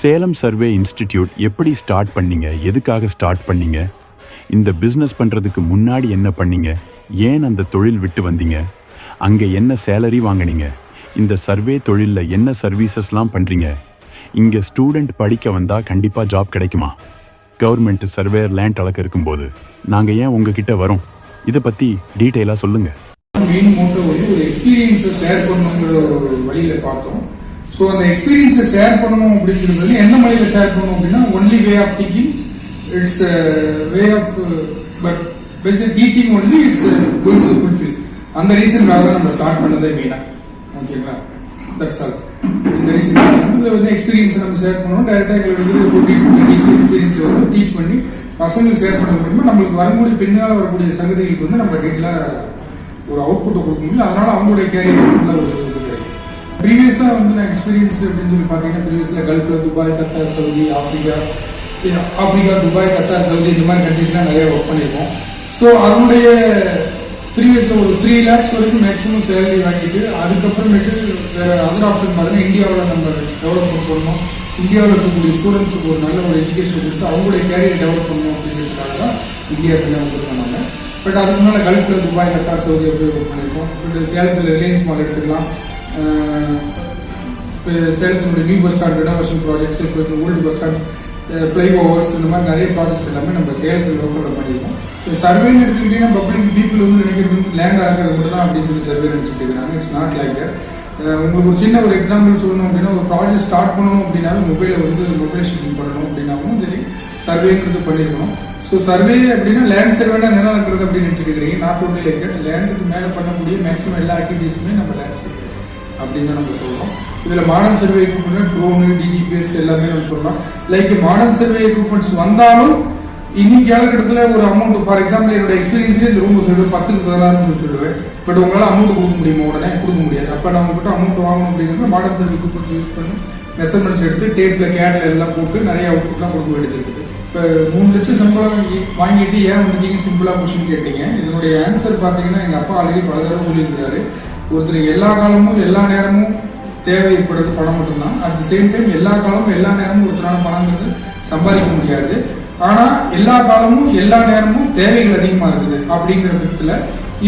Salem survey institute எப்படி start பண்ணீங்க? எதுக்காக ஸ்டார்ட் பண்ணீங்க? இந்த பிஸ்னஸ் பண்ணுறதுக்கு முன்னாடி என்ன பண்ணீங்க? ஏன் அந்த தொழில் விட்டு வந்தீங்க? அங்கே என்ன சேலரி வாங்குனீங்க? இந்த சர்வே தொழிலில் என்ன சர்வீசஸ்லாம் பண்ணுறீங்க இங்கே ஸ்டூடெண்ட் படிக்க வந்தால் கண்டிப்பாக ஜாப் கிடைக்குமா? கவர்மெண்ட் சர்வேயர் லேண்ட் அளக்க இருக்கும்போது. நாங்கள் ஏன் உங்ககிட்ட வரோம்? இதை பற்றி டீட்டெயிலாக சொல்லுங்கள் மெயின் மோட்டோ வந்து ஒரு எக்ஸ்பீரியன்ஸை ஷேர் பண்ணுங்கிற ஒரு வழியில் பார்த்தோம். ஸோ அந்த எக்ஸ்பீரியன்ஸை ஷேர் பண்ணணும் அப்படிங்கிறது எந்த மொழியில் ஷேர் பண்ணணும் அப்படின்னா only way of thinking it's way of but with teaching only it's going to fulfil அந்த ரீசனுக்காக தான் நம்ம ஸ்டார்ட் பண்ணதே மெயினாக ஓகேங்களா தட்ஸ் ஆல் இந்த ரீசன் இதில் வந்து எக்ஸ்பீரியன்ஸை நம்ம ஷேர் பண்ணணும். டேரெக்டாக எங்களுக்கு டீச் எக்ஸ்பீரியன்ஸை வந்து டீச் பண்ணி பசங்களுக்கு ஷேர் பண்ண மூலியமா நம்மளுக்கு வரக்கூடிய பின்னால் வரக்கூடிய சங்கதிகளுக்கு வந்து நம்ம டீட்டெயிலாக ஒரு அவுட்புட்டை கொடுக்க முடியும்? அதனால் அவங்களுடைய கேரியர் நல்ல ஒரு ப்ரீவியஸாக வந்து நான் எக்ஸ்பீரியன்ஸ் அப்படின்னு சொல்லி பார்த்தீங்கன்னா ப்ரீவியஸில் கல்ஃபில் துபாய் கத்தார் சவுதி ஆப்பிரிக்கா இது ஆப்பிரிக்கா துபாய் கத்தார் சவுதி இந்த மாதிரி கண்ட்ரீஸ்லாம் நிறைய ஒர்க் பண்ணியிருக்கோம் ஸோ அதனுடைய ப்ரீவியஸில் ஒரு த்ரீ லேக்ஸ் வரைக்கும் மேக்ஸிமம் சேலரி வாங்கிட்டு அதுக்கப்புறமேட்டு வேறு அதர் ஆப்ஷன் பார்த்தீங்கன்னா இந்தியாவில் நம்ம டெவலப்மெண்ட் பண்ணணும் இந்தியாவில் இருக்கக்கூடிய ஸ்டூடெண்ட்ஸுக்கு ஒரு நல்ல ஒரு எஜுகேஷன் கொடுத்து அவங்களுடைய கேரியர் டெவலப் பண்ணணும் அப்படிங்கிறதுக்காக தான் இந்தியா பிள்ளை பண்ணாங்க. பட் அதுக்கு முன்னால் கல்ஃபில் துபாய் கத்தார் சவுதி அப்படி ஒர்க் பண்ணியிருக்கோம் பட் சேலத்தில் ரிலையன்ஸ் மால் எடுத்துக்கலாம். சேலத்தினுடைய new bus stand renovation projects இப்போ இந்த ஓல்டு பஸ் ஸ்டாண்ட்ஸ் ஃப்ளைஓவர்ஸ் இந்த மாதிரி நிறைய ப்ராஜெக்ட்ஸ் எல்லாமே நம்ம சேலத்தில் லோக்கலில் பண்ணியிருக்கோம் இப்போ சர்வேன்னு எடுத்துக்கிட்டீங்கன்னா பப்ளிக் பீப்புள் வந்து நினைக்கிறது லேண்ட் அளக்கிறது மட்டும் தான் அப்படின்னு சொல்லி சர்வே நினச்சிட்டு இருக்கிறாங்க. இட்ஸ் நாட் லைக் தட் உங்களுக்கு ஒரு சின்ன ஒரு எக்ஸாம்பிள் சொல்லணும் அப்படின்னா ஒரு ப்ராஜெக்ட் ஸ்டார்ட் பண்ணணும் அப்படின்னாலும் மொபைலை வந்து மொபைலேஷன் பண்ணணும் அப்படின்னாவும் சரி சர்வேங்கிறது பண்ணியிருக்கணும் ஸோ சர்வே அப்படின்னா லேண்ட் சர்வேனா நிலம் இருக்கிறது அப்படின்னு நினச்சிட்டு இருக்கிறீங்க. நாட் ஒன்லி லைக் தட் லேண்டுக்கு மேலே பண்ணக்கூடிய மேக்ஸிமம் எல்லா ஆக்டிவிட்டீஸுமே நம்ம லேண்ட் சர்வே அப்படின்னு தான் நம்ம சொல்லலாம் இதில் modern survey equipment drone DGPS எல்லாமே நம்ம சொல்லலாம். லைக் மாடர்ன் சர்வே எக்யூப்மெண்ட்ஸ் வந்தாலும் இன்னைக்கு காலகட்டத்தில் ஒரு அமௌண்ட் ஃபார் எக்ஸாம்பிள் என்னோட எக்ஸ்பீரியன்ஸ்லேயே இந்த ரூம் சொல்லுவேன் பத்துக்கு பதினாறுன்னு சொல்லி சொல்லுவேன். பட் உங்களால் அமௌண்ட் கொடுக்க முடியுமா? உடனே கொடுக்க முடியாது. அப்போ நம்ம உங்ககிட்ட அமௌண்ட் வாங்கணும் அப்படிங்கிறது மாடர்ன் சர்வே எக்யூப்மெண்ட்ஸ் யூஸ் பண்ணி மெஷர்மெண்ட்ஸ் எடுத்து டேப்பில் கேட்ல எல்லாம் போட்டு நிறைய அவுட்புட்லாம் கொடுக்க வேண்டியது இருக்குது. இப்போ மூணு லட்சம் சம்பளம் வாங்கிட்டு ஏன் வந்துட்டீங்க சிம்பிளாக கொஸ்டின் கேட்டீங்க. இதனுடைய ஆன்சர் பார்த்தீங்கன்னா எங்கள் அப்பா ஆல்ரெடி பல தடவை சொல்லியிருக்கிறாரு. ஒருத்தர் எல்லா காலமும் எல்லா நேரமும் தேவை ஏற்படுறது பணம் மட்டும்தான். அட் தி சேம் டைம் எல்லா காலமும் எல்லா நேரமும் ஒருத்தரான பணங்கிறது சம்பாதிக்க முடியாது. ஆனால் எல்லா காலமும் எல்லா நேரமும் தேவைகள் அதிகமாக இருக்குது அப்படிங்கிற பட்சத்துல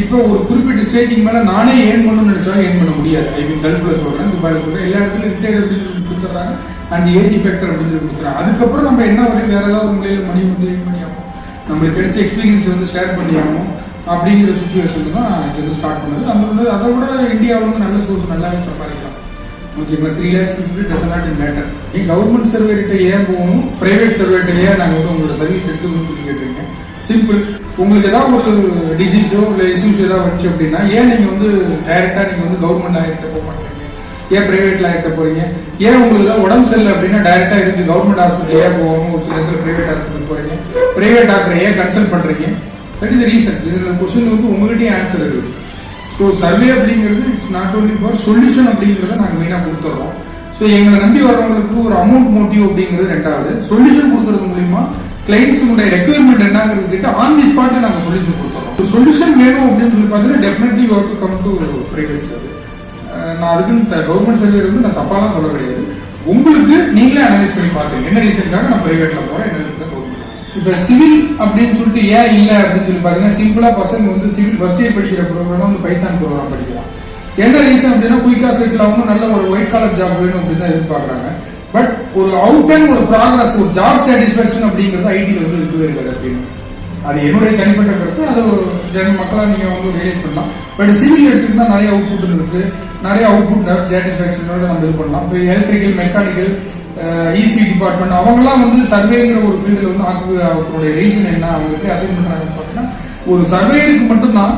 இப்போ ஒரு குறிப்பிட்ட ஸ்டேஜிங் மேலே நானே ஏன் பண்ணணும்னு நினைச்சாலும் ஏன் பண்ண முடியாது. ஐ மீன் கல்ஃபில் சொல்கிறேன் துபாயில் சொல்கிறேன் எல்லா இடத்துலையும் ரிட்டையர் அப்படின்னு கொடுத்துட்றாங்க அந்த ஏஜ் ஃபேக்டர் அப்படின்னு கொடுத்துறாங்க அதுக்கப்புறம் நம்ம என்ன வரையும் வேற ஏதாவது ஒரு முறையில் மணி வந்து ஏன் பண்ணியாகும் நம்மளுக்கு கிடைச்ச எக்ஸ்பீரியன்ஸ் வந்து ஷேர் பண்ணியாகும் அப்படிங்கிற சுச்சுவேஷன் தான் இது வந்து ஸ்டார்ட் பண்ணுது. நம்ம வந்து அதை விட இந்தியாவில் வந்து நல்ல சோர்ஸ் நல்லாவே சம்பாதிக்கலாம். ஓகேங்களா three lakhs does not in matter நீ கவர்மெண்ட் சர்வேகிட்ட ஏன் போகணும்? பிரைவேட் சர்வேகிட்ட ஏன் நாங்கள் வந்து உங்களோட சர்வீஸ் எடுத்துக்கணும்னு சொல்லி கேட்டுருங்க சிம்பிள் உங்களுக்கு ஏதாவது ஒரு டிசீஸோ இல்லை இஷ்யூஸ் ஏதாவது வந்துச்சு அப்படின்னா ஏன் நீங்கள் வந்து டைரெக்டாக நீங்கள் வந்து கவர்மெண்ட் ஆகிட்ட போக மாட்டீங்க? ஏன் பிரைவேட்ல ஆகிட்ட போகிறீங்க ஏன் உங்களுக்கு உடம்பு சரியில்லை அப்படின்னா டைரெக்டாக இதுக்கு கவர்மெண்ட் ஹாஸ்பிட்டல் ஏன் போகணும்? ஒரு சில இடத்துல பிரைவேட் ஹாஸ்பிட்டல் போகிறீங்க பிரைவேட் டாக்டரை ஏன் கன்சல்ட் பண்ணுறீங்க தட் இஸ் ரீசன் இதில் கொஸ்டின் வந்து உங்ககிட்டயே ஆன்சர் இருக்குது. ஸோ சர்வே அப்படிங்கிறது it's not only for solution அப்படிங்கிறத நாங்கள் மெயினாக கொடுத்துட்றோம் ஸோ எங்களை நம்பி வர்றவங்களுக்கு ஒரு அமௌண்ட் மோட்டிவ் அப்படிங்கிறது ரெண்டாவது. சொல்யூஷன் கொடுக்கறது மூலியமா கிளைண்ட்ஸுடைய ரெக்குயர்மெண்ட் என்னங்கிறது கிட்ட ஆன் தி ஸ்பாட்டில் நாங்கள் சொல்யூஷன் கொடுத்துறோம். சொல்யூஷன் வேணும் அப்படின்னு சொல்லி பார்த்தீங்கன்னா definitely work come to private survey நான் அதுக்குன்னு கவர்மெண்ட் சர்வே வந்து நான் தப்பாலாம் சொல்ல கிடையாது. உங்களுக்கு நீங்களே அனலைஸ் பண்ணி பார்த்துங்க என்ன ரீசனுக்காக நான் பிரைவேட்டில் போகிறேன் என்ன இப்ப சிவில் அப்படின்னு சொல்லிட்டு ஏன் இல்லை அப்படின்னு சொல்லி பாத்தீங்கன்னா சிம்பிளா பசங்க வந்து சிவில் ஃபர்ஸ்ட் இயர் படிக்கிற ப்ரோக்ராம் வந்து பைத்தான் ப்ரோக்ராம் படிக்கலாம். என்ன ரீசன் அப்படின்னா குயிக்கா செட்டில் ஆகணும் நல்ல ஒரு ஒயிட் காலர் ஜாப் வேணும் அப்படின்னு தான் எதிர்பார்க்கறாங்க. பட் ஒரு அவுட் அண்ட் ஒரு ப்ராக்ரஸ் ஒரு ஜாப் சாட்டிஸ்பாக்சன் அப்படிங்கிறது ஐடியில் வந்து இருக்கவே இருக்காது அப்படின்னு அது என்னுடைய தனிப்பட்ட கருத்து. அது ஜன மக்களா நீங்க வந்து ரியலைஸ் பண்ணலாம். பட் சிவில் எடுத்துக்கிட்டா நிறைய அவுட்புட் இருக்கு. நிறைய அவுட்புட் சாட்டிஸ்பாக்சனோட நம்ம இது பண்ணலாம். இப்போ எலக்ட்ரிக்கல் மெக்கானிக்கல் இசி டிபார்ட்மெண்ட் அவங்களாம் வந்து சர்வேங்கிற ஒரு ஃபீல்டில் வந்து ஆக்கு அவங்களுடைய ரீசன் என்ன அவங்க எப்படி அசைன் பண்றாங்கன்னு பார்த்தீங்கன்னா ஒரு சர்வேயருக்கு மட்டும்தான்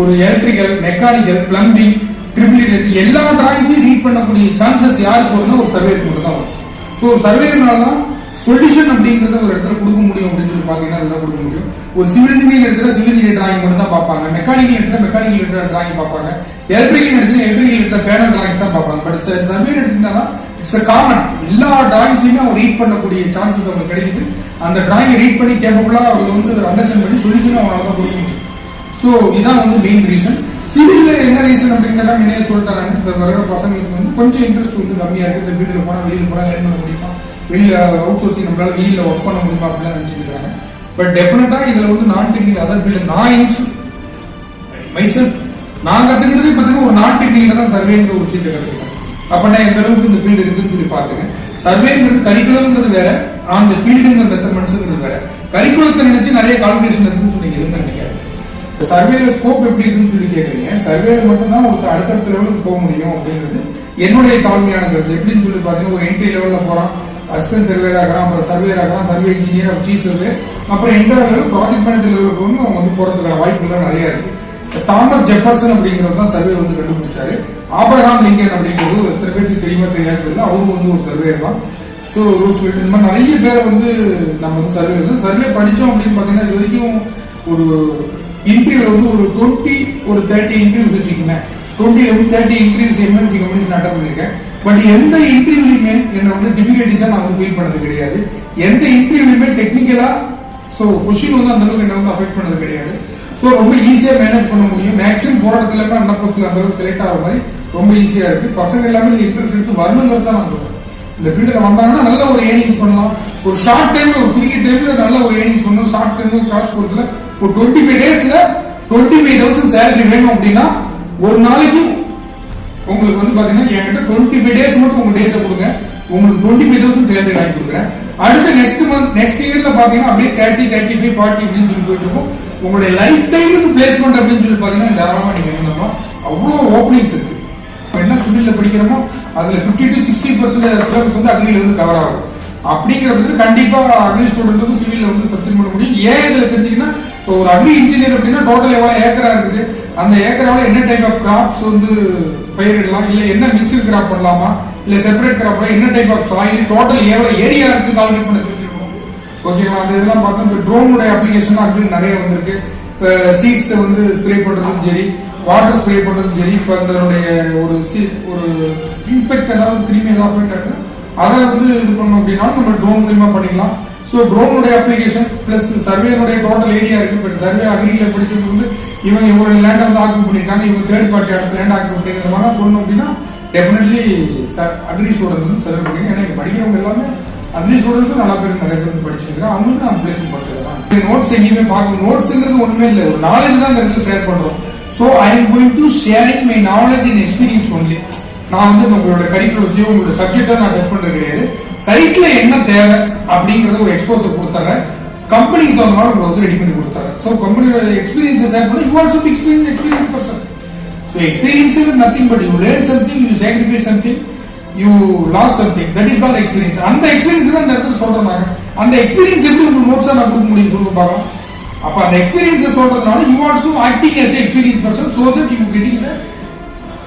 ஒரு எலக்ட்ரிக்கல் மெக்கானிக்கல் பிளம்பிங் ட்ரிபிள் எல்லா டிராயிங்ஸையும் ரீட் பண்ணக்கூடிய சான்சஸ் யாருக்கு வரும்னா ஒரு சர்வேக்கு மட்டும் தான் வரும் ஸோ சர்வேனால தான் சொல்யூஷன் அப்படிங்கிறத ஒரு இடத்துல கொடுக்க முடியும் அப்படின்னு சொல்லி பார்த்தீங்கன்னா அதுதான் கொடுக்க முடியும். ஒரு சிவில் இன்ஜினியர் இடத்துல சிவில் இன்ஜினியர் டிராயிங் மட்டும் தான் பார்ப்பாங்க. மெக்கானிக்கல் இடத்துல மெக்கானிக்கல் இடத்துல டிராயிங் பார்ப்பாங்க. எலக்ட்ரிக்கல் இடத்துல எலக்ட்ரிக்கல் இடத்துல பேனல் டிராயிங்ஸ் தான் பார்ப்பாங்க. பட் சர்வே எடுத்துக்கிட்டா இட்ஸ் அ காமன் எல்லா டிராயிங்ஸையுமே அவங்க ரீட் பண்ணக்கூடிய சான்சஸ் அவங்களுக்கு கிடைக்குது. அந்த டிராயிங்கை ரீட் பண்ணி கேப்பபிளா அவங்க வந்து அண்டர்ஸ்டாண்ட் பண்ணி சொல்யூஷன் அவங்களால தான் கொடுக்க முடியும். ஸோ இதான் வந்து மெயின் ரீசன் சிவில்ல என்ன ரீசன் அப்படின்னா முன்னே சொல்லிட்டாங்க இந்த வர பசங்களுக்கு வந்து கொஞ்சம் இன்ட்ரெஸ்ட் வந்து கம்மியா இருக்கு. இந்த வீட்டில் போனால் வெளியில் போனால் லேர்ன் பண்ண முடியுமா? வெளியில் அவுட் சோர்சிங் நம்மளால வெளியில் ஒர்க் பண்ண முடியுமா அப்படிலாம் நினைச்சிட்டு பட் டெஃபினட்டா இதுல வந்து நான் டெக்னிக்கல் அதர் ஃபீல்டு நான் இன்ஸ் மைசெல்ஃப் நான் கத்துக்கிட்டதே பார்த்தீங்கன்னா ஒரு நான் டெக்னிக்கல தான் சர்வேன்ற ஒரு விஷயத்தை கத்துக்கிட்டேன். அப்படின்னா நான் எந்த அளவுக்கு இந்த ஃபீல்டு இருக்குன்னு சொல்லி பாத்துங்க சர்வேங்கிறது கரிக்குலம்ங்கிறது வேற அந்த ஃபீல்டுங்கிற மெஷர்மெண்ட்ஸ்ங்கிறது வேற. கரிக்குலத்தை நினைச்சு நிறைய கால்குலேஷன் இருக்குன்னு சொன்னீங்க எதுவும் நினைக்காது. சர்வேல ஸ்கோப் எப்படி இருக்குன்னு சொல்லி கேட்குறீங்க சர்வேல மட்டும்தான் உங்களுக்கு அடுத்தடுத்த லெவலுக்கு போக முடியும் அப்படிங்கிறது என்னுடைய தாழ்மையான எப்படின்னு சொல்லி பாத்தீங்கன்னா ஒரு என்ட்ரி லெவலில் போகிறோம் அசிஸ்டன்ட் சர்வேர் ஆகிறான் அப்புறம் சர்வேர் ஆகிறான் சர்வே இன்ஜினியர் சீஃப் சர்வே அப்புறம் எந்த அளவுக்கு ப்ராஜெக்ட் மேனேஜர் லெவலுக்கு வந்து அவங்க வந்து போகிறதுக்கான வாய்ப்புகள்லாம் நிறையா இருக்குது தாமஸ் ஜெஃபர்சன் அப்படிங்கிறது தான் சர்வே வந்து கண்டுபிடிச்சாரு. ஆபரகாம் லிங்கன் அப்படிங்கிறது எத்தனை பேருக்கு தெரியுமா தெரியாது தெரியல. அவரும் வந்து ஒரு சர்வே தான். ஸோ ரூஸ்வெல்ட் இந்த மாதிரி நிறைய பேரை வந்து நம்ம வந்து சர்வே வந்து சர்வே படித்தோம் அப்படின்னு பார்த்தீங்கன்னா இது வரைக்கும் ஒரு இன்டர்வியூ வந்து ஒரு டுவெண்ட்டி ஒரு தேர்ட்டி இன்டர்வியூஸ் வச்சுக்கோங்களேன். டுவெண்ட்டி வந்து thirty interviews MNC companies attend பண்ணியிருக்கேன். பட் எந்த இன்டர்வியூலையுமே என்னை வந்து டிஃபிகல்ட்டிஸாக நான் வந்து ஃபீல் பண்ணது கிடையாது. எந்த இன்டர்வியூலையுமே டெக்னிக்கலாக ஸோ கொஷின் வந்து அந்த அளவுக்கு என்ன வந்து அஃபெக்ட் பண்ணது கிடையாது. ஸோ ரொம்ப ஈஸியாக மேனேஜ் பண்ண முடியும். மேக்ஸிமம் போராட்டத்தில் எல்லாமே அண்ணா போஸ்ட்டில் அந்த அளவுக்கு செலக்ட் ஆகிற மாதிரி ரொம்ப ஈஸியாக இருக்கு. பசங்க எல்லாமே இன்ட்ரெஸ்ட் எடுத்து வரணுங்கிறது தான் நான் சொல்றேன் இந்த ஃபீல்டில் வந்தாங்கன்னா நல்ல ஒரு ஏர்னிங்ஸ் பண்ணலாம். ஒரு ஷார்ட் டைம்ல ஒரு குறுகிய டைம்ல நல்ல ஒரு ஏர்னிங்ஸ் பண்ணணும் ஷார்ட் டைம்ல ஒரு காசு கொடுத்துல ஒரு டுவெண்ட்டி ஃபைவ் டேஸ்ல டுவெண்ட்டி ஃபைவ் தௌசண்ட் சேலரி வேணும் அப்படின்னா ஒரு நாளைக்கு உங்களுக்கு வந்து பாத்தீங்கன்னா என்கிட்ட டுவெண்ட்டி ஃபைவ் டேஸ் மட்டும் உங்க டேஸை கொடுங்க. உங்களுக்கு டுவெண்ட்டி ஃபைவ் தௌசண்ட் சேலரி வாங்கி கொடுக்குறேன். அடுத்த நெக்ஸ்ட் மந்த் நெக்ஸ்ட் இயர்ல பாத்தீங்கன்னா அப்படியே தேர்ட்டி தேர்ட்டி ஃபைவ் ஃபார்ட்டி அப்படின்னு சொல்லி போயிட்டு இருக்கும் உங்களுடைய லைஃப் டைமுக்கு பிளேஸ்மெண்ட் அப்படின்னு சொல்லி பாத்தீங்கன்னா தாராளமா நீங்க என்ன அவ்வளோ ஓப்பனிங்ஸ் இருக்கு. என்ன சிவில்ல படிக்கிறோமோ அதுல 50 டு சிக்ஸ்டி பர்சன்ட் சிலபஸ் வந்து அக்ரில இருந்து கவர் ஆகும் அப்படிங்கிறது கண்டிப்பா அக்ரி ஸ்டூடெண்ட்டுக்கும் சிவில்ல வந்து சப்சிட் பண்ண முடியும். ஏன் இதில் தெரிஞ்சீங்கன்னா இப்போ ஒரு அக்ரி இன்ஜினியர் அப்படின்னா டோட்டல் எவ்வளோ ஏக்கரா இருக்குது? அந்த ஏக்கராவில் என்ன டைப் ஆஃப் கிராப்ஸ் வந்து பயிரிடலாம்? இல்லை என்ன மிக்சர் கிராப் பண்ணலாமா? இல்லை செப்பரேட் கிராப் என்ன டைப் ஆஃப் சாயில் டோட்டல் எவ்வளோ ஏரியா இருக்கு கால்குலேட் பண்ண தெரிஞ்சிருக்கணும் ஓகேங்களா அந்த இதெல்லாம் பார்த்தா இந்த ட்ரோனுடைய அப்ளிகேஷன் அக்ரி நிறைய வந்திருக்கு. இப்போ சீட்ஸை வந்து ஸ்ப்ரே பண்ணுறதும் சரி வாட்டர் ஸ்ப்ரே பண்ணுறதும் சரி இப்போ அதனுடைய ஒரு சீ ஒரு இன்ஃபெக்ட் ஏதாவது கிருமி ஏதாவது போயிட்டு அதை வந்து இது பண்ணோம் அப்படின்னா நம்ம ட்ரோன் மூலியமாக பண்ணிக்கலாம். ஸோ ட்ரோனுடைய அப்ளிகேஷன் ப்ளஸ் சர்வேனுடைய டோட்டல் ஏரியா இருக்கு. இப்போ சர்வே அக்ரியில் படிச்சது வந்து இவங்க இவங்க லேண்டை வந்து ஆக்கு பண்ணியிருக்காங்க. இவங்க தேர்ட் பார்ட்டி அடுத்த லேண்ட் ஆக்கு அப்படிங்கிற மாதிரி சொல்லணும் அப்படின்னா டெஃபினெட்லி அக்ரி ஸ்டூடெண்ட் வந்து சர்வே பண்ணிங்க ஏன்னா படிக்கிறவங்க எல்லாமே அக்ரி ஸ்டூடெண்ட்ஸும் நல்லா பேர் நிறைய பேர் வந்து படிச்சிருக்காங்க அவங்களுக்கு நான் பிளேஸ்மெண்ட் பண்ணுறது நோட்ஸ் எங்கேயுமே பார்க்கணும் நோட்ஸ்ங்கிறது ஒன்றுமே இல்லை. ஒரு நாலேஜ் தான் இந்த இடத்துல ஷேர் பண்ணுறோம் so I am going to sharing my knowledge in experience only நான் வந்து உங்களோட கரிக்குலத்தையும் உங்களோட சப்ஜெக்டா நான் டச் பண்றது கிடையாது. சைட்ல என்ன தேவை அப்படிங்கறத ஒரு எக்ஸ்போசர் கொடுத்துறேன். கம்பெனிக்கு தகுந்த மாதிரி உங்களுக்கு வந்து ரெடி பண்ணி கொடுத்துறேன். ஸோ கம்பெனியோட எக்ஸ்பீரியன்ஸை ஷேர் பண்ணி. You also experience experience person so experience is nothing but you learn something you sacrifice something you loss something that is call experience அந்த எக்ஸ்பீரியன்ஸ் தான் இந்த இடத்துல சொல்றேன் அந்த எக்ஸ்பீரியன்ஸ் எப்படி உங்களுக்கு நோட்ஸா நான் கொடுக்க முடியும் சொல்லுங்க பார்க்கலாம். அப்ப அந்த எக்ஸ்பீரியன்ஸை சொல்றதுனால you also acting as experience person so that you getting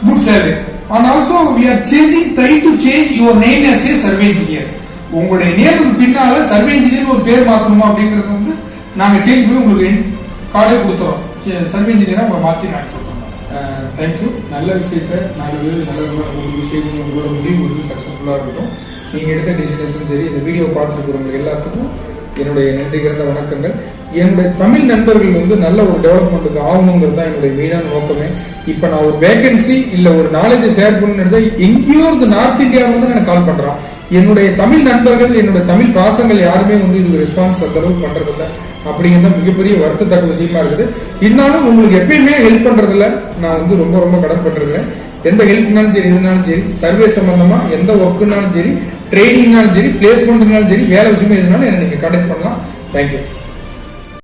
good salary and also we are changing try to change your name as a survey engineer உங்களுடைய நேமுக்கு பின்னால சர்வே இன்ஜினியர் ஒரு பேர் மாற்றணுமா அப்படிங்கறது வந்து நாங்க சேஞ்ச் பண்ணி உங்களுக்கு கார்டே கொடுத்துறோம். சர்வே இன்ஜினியரா உங்களை மாத்தி நான் சொல்றோம் தேங்க்யூ நல்ல விஷயத்த நாலு பேர் நல்ல ஒரு விஷயம் உங்களோட முடிவு வந்து சக்ஸஸ்ஃபுல்லாக இருக்கட்டும். நீங்கள் எடுத்த டெசிஷனும் சரி இந்த வீடியோ பார்த்துருக்கிறவங்க எல்லாத்துக்கும் என்னுடைய நன்றி கிடந்த வணக்கங்கள். என்னுடைய தமிழ் நண்பர்கள் வந்து நல்ல ஒரு டெவலப்மெண்ட்டுக்கு ஆகணுங்கிறது தான் என்னுடைய மெயினான நோக்கமே. இப்போ நான் ஒரு வேகன்சி இல்லை ஒரு நாலேஜை ஷேர் பண்ணி எங்கேயோ இருந்து நார்த் இந்தியாவிலேருந்து எனக்கு கால் பண்ணுறான் என்னுடைய தமிழ் நண்பர்கள் என்னுடைய தமிழ் பாசங்கள் யாருமே வந்து இதுக்கு ரெஸ்பான்ஸ் அந்த அளவுக்கு பண்றதில்ல. அப்படிங்கிறது மிகப்பெரிய வருத்தத்தக்க விஷயமா இருக்குது. இருந்தாலும் உங்களுக்கு எப்பயுமே ஹெல்ப் பண்ணுறதில்ல நான் வந்து ரொம்ப ரொம்ப கடன்பட்டிருக்கிறேன் எந்த ஹெல்ப்னாலும் சரி எதுனாலும் சரி சர்வே சம்பந்தமாக எந்த ஒர்க்குனாலும் சரி ட்ரைனிங்னாலும் சரி பிளேஸ்மெண்ட்னாலும் சரி வேலை விஷயமா எதுனாலும் என்னை நீங்கள் கனெக்ட் பண்ணலாம். தேங்க்யூ